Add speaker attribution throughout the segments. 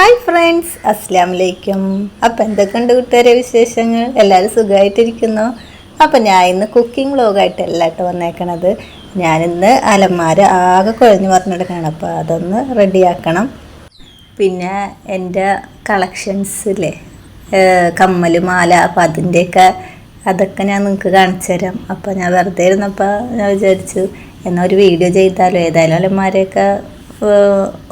Speaker 1: Hi friends അസ്സാം വലൈക്കും അപ്പം എന്തൊക്കെയുണ്ട് കൂട്ടുകാരെ വിശേഷങ്ങൾ? എല്ലാവരും സുഖമായിട്ടിരിക്കുന്നു. അപ്പം ഞാൻ ഇന്ന് കുക്കിംഗ് വ്ലോഗായിട്ടല്ല കേട്ടോ വന്നേക്കണത്. ഞാനിന്ന് അലമാര ആകെ കുഴഞ്ഞു പറഞ്ഞെടുക്കണം അപ്പോൾ അതൊന്ന് റെഡിയാക്കണം പിന്നെ എന്റെ കളക്ഷൻസിലെ കമ്മൽ മാല അപ്പം അതിന്റെയൊക്കെ അതൊക്കെ ഞാൻ നിങ്ങൾക്ക് കാണിച്ചു തരാം. അപ്പോൾ ഞാൻ വെറുതെ ഇരുന്നപ്പോൾ ഞാൻ വിചാരിച്ചു എന്നാൽ ഒരു വീഡിയോ ചെയ്താലോ? ഏതായാലും അലമാരയൊക്കെ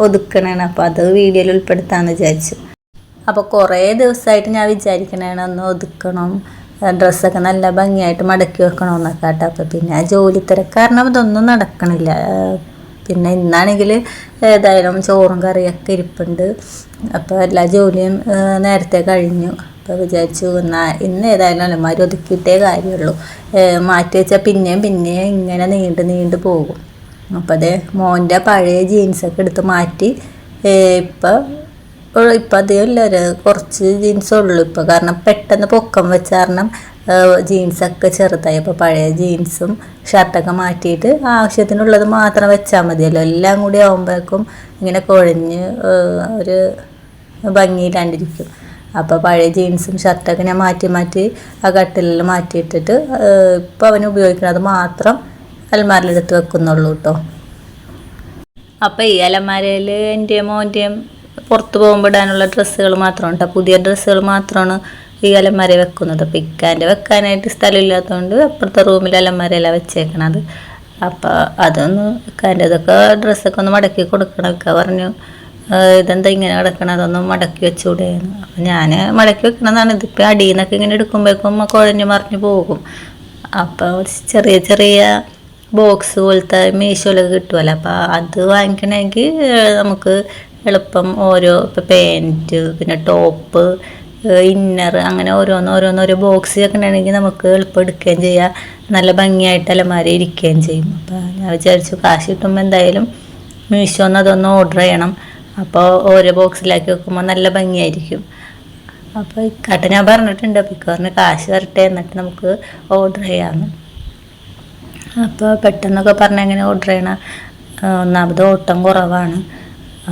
Speaker 1: ഒതുക്കണേണ്. അപ്പോൾ അത് വീഡിയോയിൽ ഉൾപ്പെടുത്താമെന്ന് വിചാരിച്ചു. അപ്പോൾ കുറേ ദിവസമായിട്ട് ഞാൻ വിചാരിക്കണേണ് ഒന്ന് ഒതുക്കണം. ഡ്രസ്സൊക്കെ നല്ല ഭംഗിയായിട്ട് മടക്കി വെക്കണമെന്നൊക്കെ കേട്ടോ അപ്പോൾ പിന്നെ ആ ജോലി തിരക്കാരണം ഇതൊന്നും നടക്കണില്ല. പിന്നെ ഇന്നാണെങ്കിൽ ഏതായാലും ചോറും കറിയൊക്കെ ഇരിപ്പുണ്ട്. അപ്പോൾ എല്ലാ ജോലിയും നേരത്തെ കഴിഞ്ഞു. അപ്പോൾ വിചാരിച്ചു എന്നാൽ ഇന്ന് ഏതായാലും അലമാരി ഒതുക്കിയിട്ടേ കാര്യമുള്ളൂ മാറ്റി വെച്ചാൽ പിന്നെയും പിന്നെയും ഇങ്ങനെ നീണ്ട് നീണ്ട് പോകും. അപ്പോൾ അതേ മോന്റെ പഴയ ജീൻസൊക്കെ എടുത്ത് മാറ്റി. ഇപ്പോൾ ഇപ്പം ഒരു കുറച്ച് ജീൻസ് ഉള്ളൂ. ഇപ്പോൾ കാരണം പെട്ടെന്ന് പൊക്കം വെച്ച കാരണം ജീൻസൊക്കെ ചെറുതായി. അപ്പോൾ പഴയ ജീൻസും ഷർട്ടൊക്കെ മാറ്റിയിട്ട് ആവശ്യത്തിനുള്ളത് മാത്രം വെച്ചാൽ മതിയല്ലോ. എല്ലാം കൂടി ആകുമ്പോഴേക്കും ഇങ്ങനെ കുഴഞ്ഞ് ഒരു ഭംഗിയില്ലാണ്ടിരിക്കും. അപ്പോൾ പഴയ ജീൻസും ഷർട്ടൊക്കെ ഞാൻ മാറ്റി മാറ്റി ആ കട്ടിലിൽ മാറ്റിയിട്ടിട്ട് ഇപ്പോൾ അവന് ഉപയോഗിക്കുന്നത് മാത്രം അലമാരിലെടുത്ത് വെക്കുന്നുള്ളൂ കേട്ടോ അപ്പോൾ ഈ അലമാരയിൽ എന്റെയും മോന്റെയും പുറത്ത് പോകുമ്പോൾ ഇടാനുള്ള ഡ്രസ്സുകൾ മാത്രമാണ് കേട്ടോ പുതിയ ഡ്രസ്സുകൾ മാത്രമാണ് ഈ അലമാര വെക്കുന്നത്. അപ്പോൾ ഇക്കാന്റെ വെക്കാനായിട്ട് സ്ഥലമില്ലാത്തതുകൊണ്ട് അപ്പുറത്തെ റൂമിൽ അലമാരയിലാണ് വെച്ചേക്കണത്. അപ്പോൾ അതൊന്ന് ഇക്കാന്റെ ഇതൊക്കെ ഡ്രസ്സൊക്കെ ഒന്ന് മടക്കി കൊടുക്കണം. ഒക്കെ പറഞ്ഞു "ഏഹ് ഇതെന്താ ഇങ്ങനെ കിടക്കണം? അതൊന്നും മടക്കി വെച്ചുകൂടെയെന്ന് അപ്പം ഞാൻ മടക്കി വെക്കണതാണ്. ഇതിപ്പോൾ അടിയിൽ നിന്നൊക്കെ ഇങ്ങനെ എടുക്കുമ്പോഴേക്കും കുഴഞ്ഞ് മറിഞ്ഞു പോകും. അപ്പോൾ ചെറിയ ചെറിയ ബോക്സ് പോലത്തെ മീഷോയിലൊക്കെ കിട്ടുമല്ലോ അപ്പോൾ അത് വാങ്ങിക്കണമെങ്കിൽ നമുക്ക് എളുപ്പം ഓരോ ഇപ്പോൾ പാന്റ് പിന്നെ ടോപ്പ് ഇന്നർ അങ്ങനെ ഓരോന്ന് ഓരോന്ന് ഓരോ ബോക്സ് വെക്കണമെങ്കിൽ നമുക്ക് എളുപ്പം എടുക്കുകയും ചെയ്യാം. നല്ല ഭംഗിയായിട്ട് അലമാരി ഇരിക്കുകയും ചെയ്യും. അപ്പോൾ ഞാൻ വിചാരിച്ചു കാശ് കിട്ടുമ്പോൾ എന്തായാലും മീഷോന്ന് അതൊന്ന് ഓർഡർ ചെയ്യണം. അപ്പോൾ ഓരോ ബോക്സിലാക്കി വെക്കുമ്പോൾ നല്ല ഭംഗിയായിരിക്കും. അപ്പോൾ ഇക്കാട്ടെ ഞാൻ പറഞ്ഞിട്ടുണ്ട് അപ്പോൾ ഇക്കാറിന് കാശ് വരട്ടെ എന്നിട്ട് നമുക്ക് ഓർഡർ ചെയ്യാമെന്ന് അപ്പോൾ പെട്ടെന്നൊക്കെ പറഞ്ഞാൽ എങ്ങനെ ഓർഡർ ചെയ്യണം ഒന്നാമത് ഓട്ടം കുറവാണ്.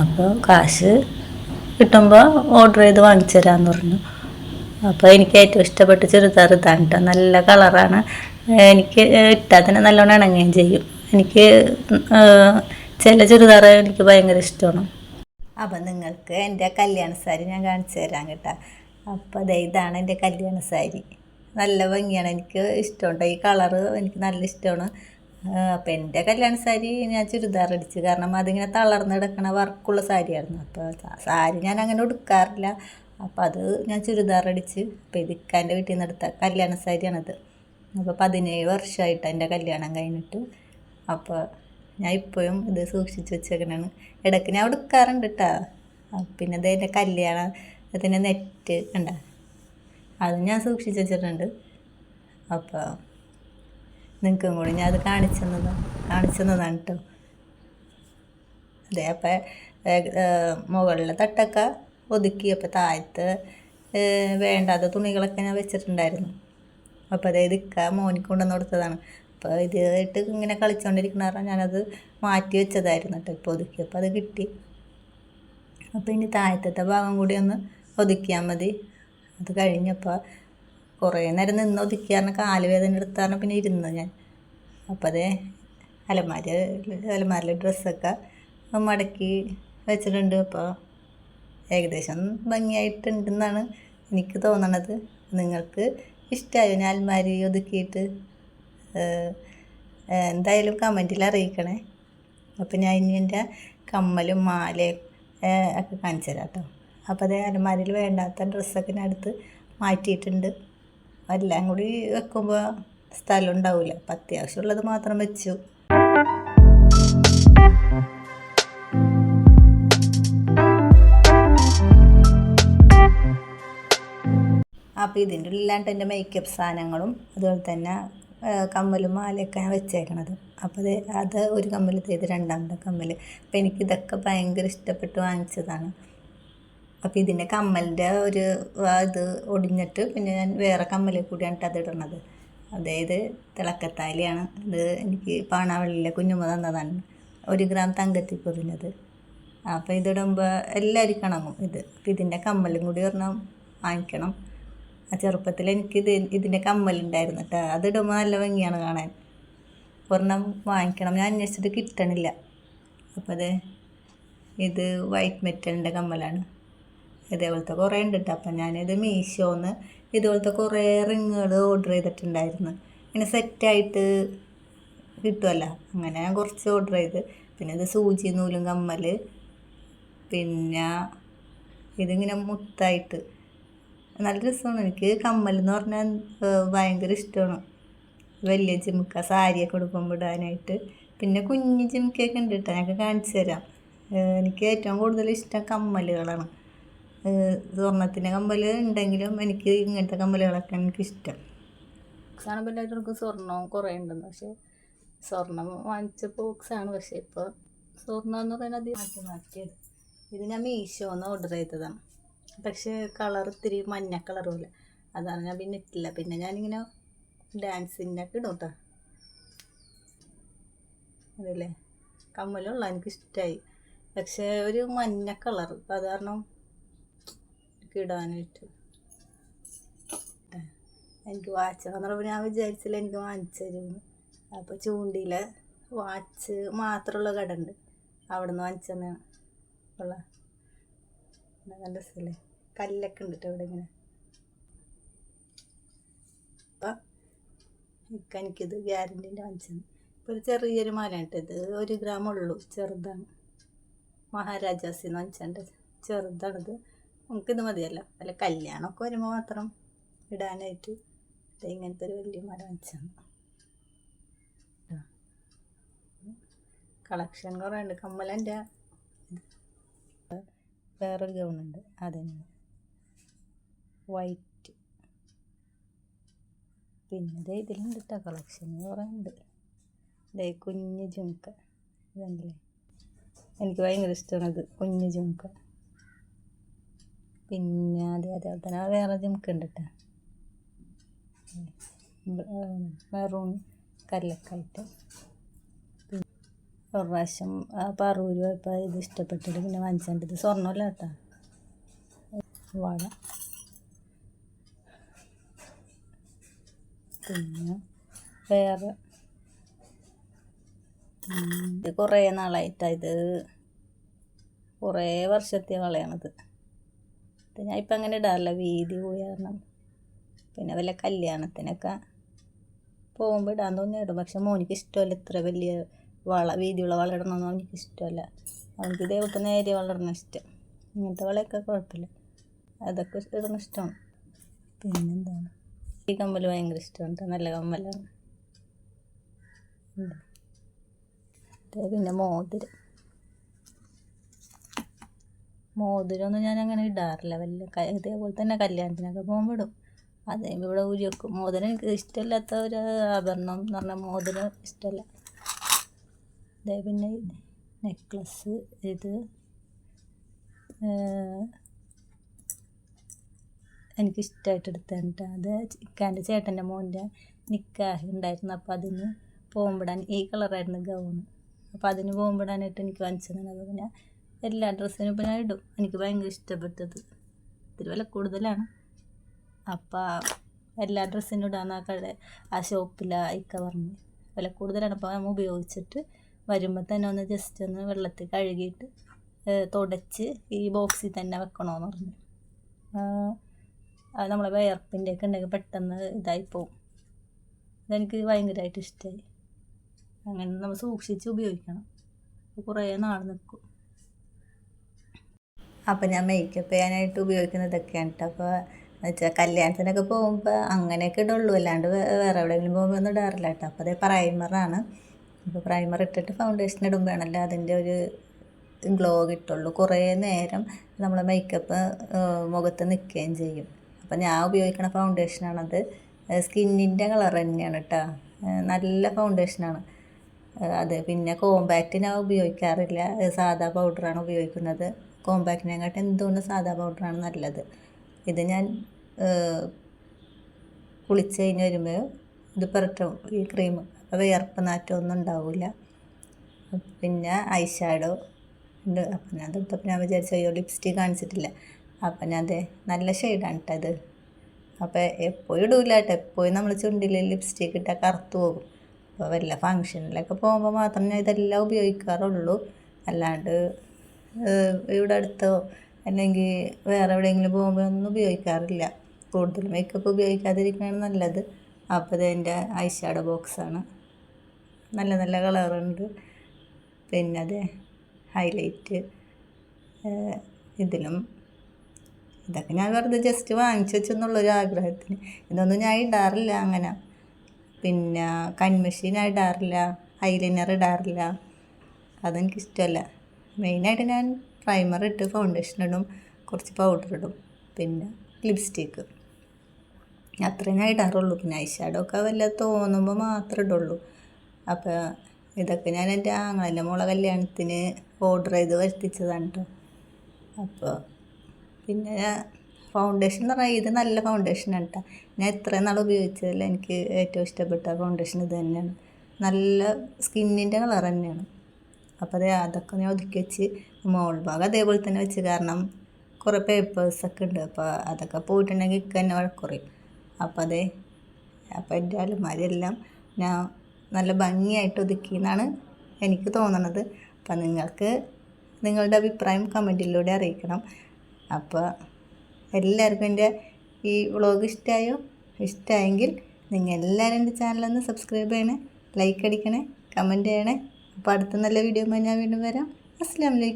Speaker 1: അപ്പോൾ കാശ് കിട്ടുമ്പോൾ ഓർഡർ ചെയ്ത് വാങ്ങിച്ചു തരാമെന്ന് പറഞ്ഞു. അപ്പോൾ എനിക്ക് ഏറ്റവും ഇഷ്ടപ്പെട്ട ചുരിദാർ ഇതാണ് കേട്ടോ നല്ല കളറാണ്. എനിക്ക് ഇട്ടാൽ തന്നെ നല്ലോണം ഇണങ്ങുകയും ചെയ്യും. എനിക്ക് ചില ചുരിദാർ എനിക്ക് ഭയങ്കര ഇഷ്ടമാണ്. അപ്പം നിങ്ങൾക്ക് എന്റെ കല്യാണ സാരി ഞാൻ കാണിച്ചു തരാം കേട്ടോ. അപ്പോൾ ഇതാണ് എന്റെ കല്യാണ സാരി. നല്ല ഭംഗിയാണ്. എനിക്ക് ഇഷ്ടമുണ്ട്. ഈ കളറ് എനിക്ക് നല്ല ഇഷ്ടമാണ്. അപ്പം എന്റെ കല്യാണ സാരി ഞാൻ ചുരിദാർ അടിച്ച്. കാരണം അതിങ്ങനെ തളർന്ന് കിടക്കണ വർക്കുള്ള സാരിയായിരുന്നു. അപ്പോൾ സാരി ഞാൻ അങ്ങനെ ഉടുക്കാറില്ല. അപ്പോൾ അത് ഞാൻ ചുരിദാർ അടിച്ച് അപ്പോൾ വീട്ടിൽ നിന്ന് എടുത്ത കല്യാണ സാരിയാണത്. അപ്പോൾ പതിനേഴ് വർഷമായിട്ട് എന്റെ കല്യാണം കഴിഞ്ഞിട്ട് അപ്പോൾ ഞാൻ ഇപ്പോഴും ഇത് സൂക്ഷിച്ച് വെച്ചേക്കണാണ്. ഇടയ്ക്ക് ഞാൻ ഉടുക്കാറുണ്ട് കേട്ടോ പിന്നെ ഇത് എന്റെ കല്യാണം അതിന്റെ നെറ്റ് കണ്ട. അത് ഞാൻ സൂക്ഷിച്ച് വെച്ചിട്ടുണ്ട്. അപ്പോൾ നിങ്ങൾക്കും കൂടി ഞാൻ അത് കാണിച്ചു തന്നതാണ് കാണിച്ചു തന്നതാണ് കേട്ടോ അതെ അപ്പം മുകളിലെ തട്ടൊക്കെ ഒതുക്കി അപ്പോൾ താഴത്ത് വേണ്ടാത്ത തുണികളൊക്കെ ഞാൻ വെച്ചിട്ടുണ്ടായിരുന്നു. അപ്പോൾ അതായത് ഇക്ക മോനിക്ക് കൊണ്ടുവന്ന് കൊടുത്തതാണ്. അപ്പോൾ ഇതായിട്ട് ഇങ്ങനെ കളിച്ചുകൊണ്ടിരിക്കുന്ന കാരണം ഞാനത് മാറ്റി വെച്ചതായിരുന്നു കേട്ടോ ഇപ്പോൾ ഒതുക്കി അത് കിട്ടി. അപ്പോൾ ഇനി താഴത്തെ ഭാഗം കൂടി ഒന്ന് ഒതുക്കിയാൽ മതി. അത് കഴിഞ്ഞപ്പോൾ കുറേ നേരം നിന്ന് ഒതുക്കിയാറിന് കാൽ വേദന എടുത്താണ് പിന്നെ ഇരുന്നു ഞാൻ. അപ്പോൾ അതേ അലമാരി അലമാരിലെ ഡ്രസ്സൊക്കെ മടക്കി വെച്ചിട്ടുണ്ട്. അപ്പോൾ ഏകദേശം ഭംഗിയായിട്ടുണ്ടെന്നാണ് എനിക്ക് തോന്നണത്. നിങ്ങൾക്ക് ഇഷ്ടമായോ ഞാൻ അൽമാരി ഒതുക്കിയിട്ട്? എന്തായാലും കമന്റിൽ അറിയിക്കണേ. അപ്പോൾ ഞാൻ ഇനി എന്റെ കമ്മലും മാലയും ഒക്കെ കാണിച്ചു തരാം കേട്ടോ. അപ്പോൾ അതേ അലമാരിയിൽ വേണ്ടാത്ത ഡ്രസ്സൊക്കെ ഞാൻ മാറ്റിയിട്ടുണ്ട്. എല്ലാം കൂടി വെക്കുമ്പോൾ സ്ഥലം ഉണ്ടാവില്ല അപ്പം അത്യാവശ്യമുള്ളത് മാത്രം വെച്ചു. അപ്പോൾ ഇതിന്റെ ഉള്ളിലാണ്ട് എന്റെ മേക്കപ്പ് സാധനങ്ങളും അതുപോലെ തന്നെ കമ്മലും മാലയൊക്കെ ഞാൻ വെച്ചേക്കണത്. അപ്പോൾ അത് അത് ഒരു കമ്മൽ ചെയ്ത് രണ്ടാമത്തെ കമ്മൽ അപ്പോൾ എനിക്ക് ഇതൊക്കെ ഭയങ്കര ഇഷ്ടപ്പെട്ട് വാങ്ങിച്ചതാണ്. അപ്പോൾ ഇതിന്റെ കമ്മലിന്റെ ഒരു ഇത് ഒടിഞ്ഞിട്ട് പിന്നെ ഞാൻ വേറെ കമ്മലിൽ കൂടിയാണ് അത് ഇടുന്നത് അതായത് തിളക്കത്താലിയാണ്. ഇത് എനിക്ക് പാണാവള്ളിയിലെ കുഞ്ഞുമ്മ തന്നതാണ്. ഒരു ഗ്രാം തങ്കത്തിൽ പൊതിഞ്ഞത് അപ്പോൾ ഇതിടുമ്പോൾ എല്ലാവർക്കും ഇണങ്ങും ഇത്. അപ്പം ഇതിന്റെ കമ്മലും കൂടി ഒരെണ്ണം വാങ്ങിക്കണം. ചെറുപ്പത്തിൽ എനിക്ക് ഇത് ഇതിന്റെ കമ്മലുണ്ടായിരുന്നു കേട്ടോ. അതിടുമ്പോൾ നല്ല ഭംഗിയാണ് കാണാൻ. ഒരെണ്ണം വാങ്ങിക്കണം. ഞാൻ അന്വേഷിച്ചിട്ട് കിട്ടണില്ല. അപ്പോൾ അത് ഇത് വൈറ്റ് മെറ്റലിന്റെ കമ്മലാണ്. ഇതേപോലത്തെ കുറേ ഉണ്ട് കേട്ടോ അപ്പം ഞാനിത് മീഷോന്ന് ഇതുപോലത്തെ കുറേ റിങ്ങുകൾ ഓർഡർ ചെയ്തിട്ടുണ്ടായിരുന്നു. ഇങ്ങനെ സെറ്റായിട്ട് കിട്ടുമല്ലോ അങ്ങനെ ഞാൻ കുറച്ച് ഓർഡർ ചെയ്ത്. പിന്നെ ഇത് സൂചി നൂലും കമ്മൽ പിന്നെ ഇതിങ്ങനെ മുത്തായിട്ട്. നല്ല രസമാണ്. എനിക്ക് കമ്മൽ എന്ന് പറഞ്ഞാൽ ഭയങ്കര ഇഷ്ടമാണ്. വലിയ ജിമുക്ക സാരിയൊക്കെ ഉടുക്കുമ്പോൾ ഇടാനായിട്ട്. പിന്നെ കുഞ്ഞു ജിമുക്കൊക്കെ ഉണ്ട് കേട്ടോ ഞങ്ങൾക്ക് കാണിച്ചു തരാം. എനിക്ക് ഏറ്റവും കൂടുതൽ ഇഷ്ടം കമ്മലുകളാണ്. ഏഹ്, കമ്പൽ ഉണ്ടെങ്കിലും എനിക്ക് ഇങ്ങനത്തെ കമ്പലുകളൊക്കെ എനിക്ക് ഇഷ്ടം. കാണുമ്പോൾ എല്ലാവർക്കും സ്വർണം കുറേ ഉണ്ടെന്ന്. പക്ഷേ സ്വർണം വാങ്ങിച്ച ബോക്സാണ് പക്ഷേ ഇപ്പോൾ സ്വർണം എന്ന് പറയുന്നത് അധികം മാറ്റി മാറ്റിയത്. ഇത് ഞാൻ മീഷോന്ന് ഓർഡർ ചെയ്തതാണ്. പക്ഷേ കളർ ഇത്തിരി മഞ്ഞ കളർ പോലെ. അതാണ് ഞാൻ പിന്നെ ഇട്ടില്ല. പിന്നെ ഞാനിങ്ങനെ ഡാൻസിനൊക്കെ ഇടും കേട്ടോ അതല്ലേ? കമ്മലുള്ള എനിക്ക് ഇഷ്ടമായി പക്ഷേ ഒരു മഞ്ഞ കളർ അത് കാരണം ഇടാനായിട്ട്. എനിക്ക് വാച്ച് വന്നപ്പോൾ ഞാൻ വിചാരിച്ചില്ല എനിക്ക് വാങ്ങിച്ചു തരുമെന്ന്. അപ്പോൾ ചൂണ്ടിയിൽ വാച്ച് മാത്രമുള്ള കട ഉണ്ട് അവിടെ നിന്ന് വാങ്ങിച്ചു തന്നെയാണ് ഉള്ള നല്ല രസമല്ലേ കല്ലൊക്കെ ഉണ്ടിട്ട് അവിടെ ഇങ്ങനെ അപ്പം ഇക്ക എനിക്കിത് ഗ്യാരന്റീന്റെ വാങ്ങിച്ചത് ഇപ്പോൾ ഒരു ചെറിയൊരു മാലയാണ് ഇത് ഒരു ഗ്രാം ഉള്ളൂ. ചെറുതാണ്. മഹാരാജാസിന്ന് വാങ്ങിച്ചാണ്ട്. ചെറുതാണിത്. നമുക്കിത് മതിയല്ലോ. അല്ല കല്യാണമൊക്കെ വരുമ്പോൾ മാത്രം ഇടാനായിട്ട്. ഇങ്ങനത്തെ ഒരു വലിയ മരം വെച്ചാണ്. കളക്ഷൻ കുറേ ഉണ്ട് കമ്മലന്റെ വേറൊരു ഗൗണുണ്ട്. അതന്നെ. വൈറ്റ്. പിന്നെ ഇതിലുണ്ട് കേട്ടോ കളക്ഷൻ കുറേ ഉണ്ട് ഇതേ കുഞ്ഞ് ജുമുക്ക. ഇതല്ലേ എനിക്ക് ഭയങ്കര ഇഷ്ടമാണ് ഇത് കുഞ്ഞ് ജുംക്ക പിന്നെ അതെ അതേപോലെ തന്നെ വേറെ നമുക്കുണ്ട് മെറൂൺ കല്ലക്കായിട്ട് ഒരു പ്രാവശ്യം ആ പറൂര് പോയപ്പോൾ ഇത് ഇഷ്ടപ്പെട്ടിട്ട് പിന്നെ വാങ്ങിച്ചിട്ടുണ്ട് ഇത് സ്വർണമല്ല കേട്ടോ വള പിന്നെ വേറെ. ഇത് കുറേ നാളായിട്ടാണ് ഇത്. കുറേ വർഷത്തെ വളയാണിത്. ഇത് ഞാൻ ഇപ്പം അങ്ങനെ ഇടാറില്ല. വീതി പോയി കാരണം. പിന്നെ വല്ല കല്യാണത്തിനൊക്കെ പോകുമ്പോൾ ഇടാൻ തോന്നി ഇടും. പക്ഷെ മോനിക്ക് ഇഷ്ടമല്ല ഇത്ര വലിയ വള വീതിയുള്ള വള ഇടണമെന്ന് അവനിക്ക് ഇഷ്ടമല്ല. അവനിക്ക് ഇതേപോലത്തെ നേരിയ വളർന്ന ഇഷ്ടം. ഇങ്ങനത്തെ വളയൊക്കെ കുഴപ്പമില്ല. അതൊക്കെ ഇടുന്ന ഇഷ്ടമാണ്. പിന്നെന്താണ്? ഈ കമ്മൽ ഭയങ്കര ഇഷ്ടമാണ് നല്ല കമ്മലാണ്. ഇത് പിന്നെ മോതിരം. മോതിരമൊന്നും ഞാൻ അങ്ങനെ ഇടാറില്ല. വല്ല ഇതേപോലെ തന്നെ കല്യാണത്തിനൊക്കെ പോകുമ്പോൾ ഇടും. അതേ ഇവിടെ ഊരി വെക്കും. മോതിരം എനിക്ക് ഇഷ്ടമില്ലാത്ത ഒരു ആഭരണം എന്ന് പറഞ്ഞാൽ മോതിരം ഇഷ്ടമല്ല. അതേ പിന്നെ നെക്ലസ് ഇത് എനിക്കിഷ്ടമായിട്ട് എടുത്തിട്ട്. അത് ഇക്കാന്റെ ചേട്ടന്റെ മോന്റെ നിക്കാഹ് ഉണ്ടായിരുന്നു. അപ്പോൾ അതിന് പോകുമ്പോടാൻ ഈ കളറായിരുന്നു ഗൗൺ അപ്പോൾ അതിന് പോകുമ്പോടാനായിട്ട് എനിക്ക് വാങ്ങിച്ചതാണ്. അപ്പോൾ പിന്നെ എല്ലാ ഡ്രസ്സിനും ഇപ്പോൾ ഞാൻ ഇടും. എനിക്ക് ഭയങ്കര ഇഷ്ടപ്പെട്ടത്. ഇത്തിരി വില കൂടുതലാണ്. അപ്പോൾ എല്ലാ ഡ്രസ്സിനും ഇടാൻ ആ കട ആ ഷോപ്പിൽ ഇക്ക പറഞ്ഞു. വില കൂടുതലാണ്. അപ്പോൾ നമ്മൾ ഉപയോഗിച്ചിട്ട് വരുമ്പോൾ തന്നെ ഒന്ന് ജസ്റ്റ് ഒന്ന് വെള്ളത്തിൽ കഴുകിയിട്ട് തുടച്ച് ഈ ബോക്സിൽ തന്നെ വെക്കണമെന്ന് പറഞ്ഞു. അത് നമ്മളെ വയർപ്പിന്റെ ഒക്കെ ഉണ്ടെങ്കിൽ പെട്ടെന്ന് ഇതായി പോവും. അതെനിക്ക് ഭയങ്കരമായിട്ട് ഇഷ്ടമായി അങ്ങനെ നമ്മൾ സൂക്ഷിച്ച് ഉപയോഗിക്കണം. കുറേ നാൾ നിൽക്കും. അപ്പം ഞാൻ മേക്കപ്പ് ചെയ്യാനായിട്ട് ഉപയോഗിക്കുന്നതൊക്കെയാണ് കേട്ടോ അപ്പോൾ വെച്ചാൽ കല്യാണത്തിനൊക്കെ പോകുമ്പോൾ അങ്ങനെയൊക്കെ ഇടുള്ളൂ. അല്ലാണ്ട് വേറെ എവിടെയെങ്കിലും പോകുമ്പോൾ ഒന്നും ഇടാറില്ല കേട്ടോ അപ്പോൾ അതേ പ്രൈമറാണ് അപ്പോൾ പ്രൈമർ ഇട്ടിട്ട് ഫൗണ്ടേഷൻ ഇടുമ്പോഴാണല്ലോ അതിന്റെ ഒരു ഗ്ലോ കിട്ടുള്ളൂ. കുറേ നേരം നമ്മൾ മേക്കപ്പ് മുഖത്ത് നിൽക്കുകയും ചെയ്യും. അപ്പോൾ ഞാൻ ഉപയോഗിക്കുന്ന ഫൗണ്ടേഷനാണത് സ്കിന്നിന്റെ കളർ തന്നെയാണ് കേട്ടോ നല്ല ഫൗണ്ടേഷനാണ് അത് പിന്നെ കോമ്പാക്റ്റ് ഞാൻ ഉപയോഗിക്കാറില്ല. സാധാ പൗഡറാണ് ഉപയോഗിക്കുന്നത്. കോമ്പാക്റ്റിനെക്കാട്ടും എന്തുകൊണ്ട് സാധാ പൗഡറാണ് നല്ലത്? ഇത് ഞാൻ കുളിച്ച് കഴിഞ്ഞ് വരുമ്പോൾ ഇത് പുരട്ടും. ഈ ക്രീം അപ്പോൾ വിയർപ്പ് നാറ്റമൊന്നും ഉണ്ടാവില്ല പിന്നെ ഐ ഷാഡോ ഉണ്ട്. അപ്പം ഞാൻ തൊട്ടപ്പോൾ ഞാൻ വിചാരിച്ചു അയ്യോ ലിപ്സ്റ്റിക് കാണിച്ചിട്ടില്ല. അപ്പം ഞാൻ അതെ നല്ല ഷെയ്ഡാണ് കേട്ടോ ഇത്. അപ്പോൾ എപ്പോഴും ഇടൂല കേട്ടോ എപ്പോഴും നമ്മൾ ചുണ്ടിൽ ലിപ്സ്റ്റിക് ഇട്ടാൽ കറുത്തു പോകും. അപ്പോൾ വല്ല ഫങ്ഷനിലൊക്കെ പോകുമ്പോൾ മാത്രം ഞാൻ ഇതെല്ലാം ഉപയോഗിക്കാറുള്ളൂ. അല്ലാണ്ട് ഇവിടെ അടുത്തോ അല്ലെങ്കിൽ വേറെ എവിടെയെങ്കിലും പോകുമ്പോൾ ഒന്നും ഉപയോഗിക്കാറില്ല. കൂടുതൽ മേക്കപ്പ് ഉപയോഗിക്കാതിരിക്കുകയാണ് നല്ലത്. അപ്പോൾ ഇത് എന്റെ ഐഷാഡോ ബോക്സാണ് നല്ല നല്ല കളറുണ്ട് പിന്നെ അതെ ഹൈലൈറ്റ് ഇതിലും. ഇതൊക്കെ ഞാൻ വെറുതെ ജസ്റ്റ് വാങ്ങിച്ചു വെച്ചെന്നുള്ളൊരു ആഗ്രഹത്തിന്. ഇതൊന്നും ഞാൻ ഇടാറില്ല അങ്ങനെ. പിന്നെ കൺമെഷീൻ ഇടാറില്ല ഐലൈനർ ഇടാറില്ല. അതെനിക്കിഷ്ടമല്ല. മെയിനായിട്ട് ഞാൻ പ്രൈമർ ഇട്ട് ഫൗണ്ടേഷൻ ഇടും കുറച്ച് പൗഡർ ഇടും പിന്നെ ലിപ്സ്റ്റിക്ക് അത്രയും ഇടാറുള്ളൂ. പിന്നെ ഐഷാഡോ ഒക്കെ വല്ല തോന്നുമ്പോൾ മാത്രമേ ഇടുള്ളൂ. അപ്പോൾ ഇതൊക്കെ ഞാൻ എന്റെ ആങ്ങളന്റെ മോളെ കല്യാണത്തിന് ഓർഡർ ചെയ്ത് വരുത്തിച്ചതാണ് കേട്ടോ അപ്പോൾ പിന്നെ ഫൗണ്ടേഷൻ എന്ന് പറഞ്ഞാൽ ഇത് നല്ല ഫൗണ്ടേഷനാണ് കേട്ടോ ഞാൻ ഇത്രയും നാൾ ഉപയോഗിച്ചതിൽ എനിക്ക് ഏറ്റവും ഇഷ്ടപ്പെട്ട ഫൗണ്ടേഷൻ ഇത് തന്നെയാണ്. നല്ല സ്കിന്നിന്റെ കളർ തന്നെയാണ്. അപ്പോൾ അത് അതൊക്കെ ഞാൻ ഒതുക്കി വെച്ച് മോൾ ഭാഗം അതേപോലെ തന്നെ വെച്ച്. കാരണം കുറേ പേപ്പേഴ്സൊക്കെ ഉണ്ട്. അപ്പോൾ അതൊക്കെ പോയിട്ടുണ്ടെങ്കിൽ ഇക്ക തന്നെ വഴക്കുറയും അപ്പോൾ അതെ അപ്പോൾ എന്റെ അലമാരിയെല്ലാം ഞാൻ നല്ല ഭംഗിയായിട്ട് ഒതുക്കി എന്നാണ് എനിക്ക് തോന്നണത്. അപ്പം നിങ്ങൾക്ക് നിങ്ങളുടെ അഭിപ്രായം കമന്റിലൂടെ അറിയിക്കണം. അപ്പോൾ എല്ലാവർക്കും എന്റെ ഈ വ്ളോഗ് ഇഷ്ടമായോ ഇഷ്ടമായെങ്കിൽ നിങ്ങൾ എല്ലാവരും എന്റെ ചാനലൊന്ന് സബ്സ്ക്രൈബ് ചെയ്യണേ ലൈക്ക് അടിക്കണേ കമന്റ് ചെയ്യണേ. അപ്പോൾ അടുത്ത നല്ല വീഡിയോ ഞാൻ വീണ്ടും വരാം. അസ്സാം വലൈക്കും